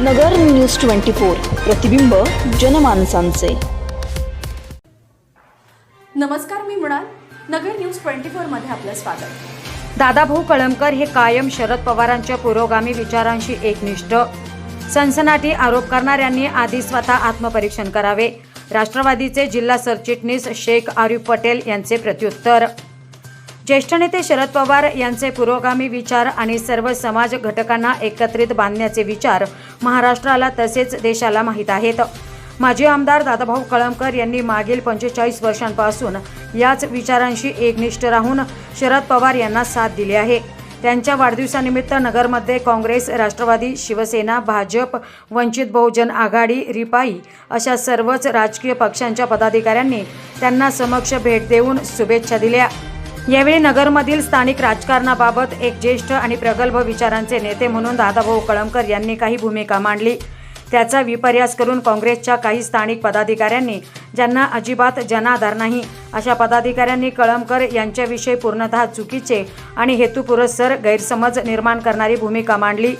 नगर news twenty four प्रतिबिंब जनमानसांचे. नमस्कार मी मृणाल. नगर न्यूज ट्वेंटी फोरमध्ये आपलं स्वागत. दादाभाऊ कळमकर हे कायम शरद पवारांच्या पुरोगामी विचारांशी एकनिष्ठ. सनसनाटी आरोप करणाऱ्यांनी आधी स्वतः आत्मपरीक्षण करावे. राष्ट्रवादीचे जिल्हा सरचिटणीस शेख आरिफ पटेल यांचे प्रत्युत्तर. ज्येष्ठ नेते शरद पवार यांचे पुरोगामी विचार आणि सर्व समाज घटकांना एकत्रित बांधण्याचे विचार महाराष्ट्राला तसेच देशाला माहीत आहेत. माजी आमदार दादाभाऊ कळमकर यांनी मागील पंचेचाळीस वर्षांपासून याच विचारांशी एकनिष्ठ राहून शरद पवार यांना साथ दिली आहे. त्यांच्या वाढदिवसानिमित्त नगरमध्ये काँग्रेस राष्ट्रवादी शिवसेना भाजप वंचित बहुजन आघाडी रिपाई अशा सर्वच राजकीय पक्षांच्या पदाधिकाऱ्यांनी त्यांना समक्ष भेट देऊन शुभेच्छा दिल्या. यावेळी नगरमधील स्थानिक राजकारणाबाबत एक ज्येष्ठ आणि प्रगल्भ विचारांचे नेते म्हणून दादाभाऊ कळमकर यांनी काही भूमिका मांडली. त्याचा विपर्यास करून काँग्रेसच्या काही स्थानिक पदाधिकाऱ्यांनी ज्यांना अजिबात जनाधार नाही अशा पदाधिकाऱ्यांनी कळमकर यांच्याविषयी पूर्णतः चुकीचे आणि हेतुपुरस्सर गैरसमज निर्माण करणारी भूमिका मांडली.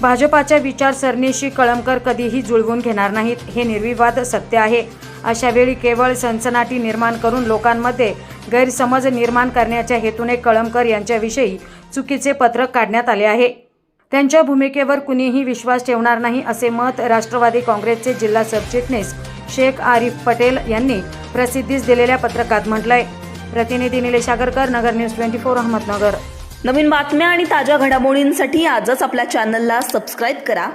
भाजपाच्या विचारसरणीशी कळमकर कधीही जुळवून घेणार नाहीत हे निर्विवाद सत्य आहे. अशा वेळी केवळ सनसनाटी निर्माण करून लोकांमध्ये गैरसमज निर्माण करण्याच्या हेतूने कळमकर यांच्याविषयी चुकीचे पत्रक काढण्यात आले आहे. त्यांच्या भूमिकेवर कुणीही विश्वास ठेवणार नाही असे मत राष्ट्रवादी काँग्रेसचे जिल्हा सरचिटणीस शेख आरिफ पटेल यांनी प्रसिद्धीस दिलेल्या पत्रकात म्हटलंय. प्रतिनिधी Nilesh Agarkar Nagar news twenty four Ahmednagar. नवीन बातम्या आणि ताज्या घडामोडींसाठी आजच आपल्या चॅनलला सबस्क्राईब करा.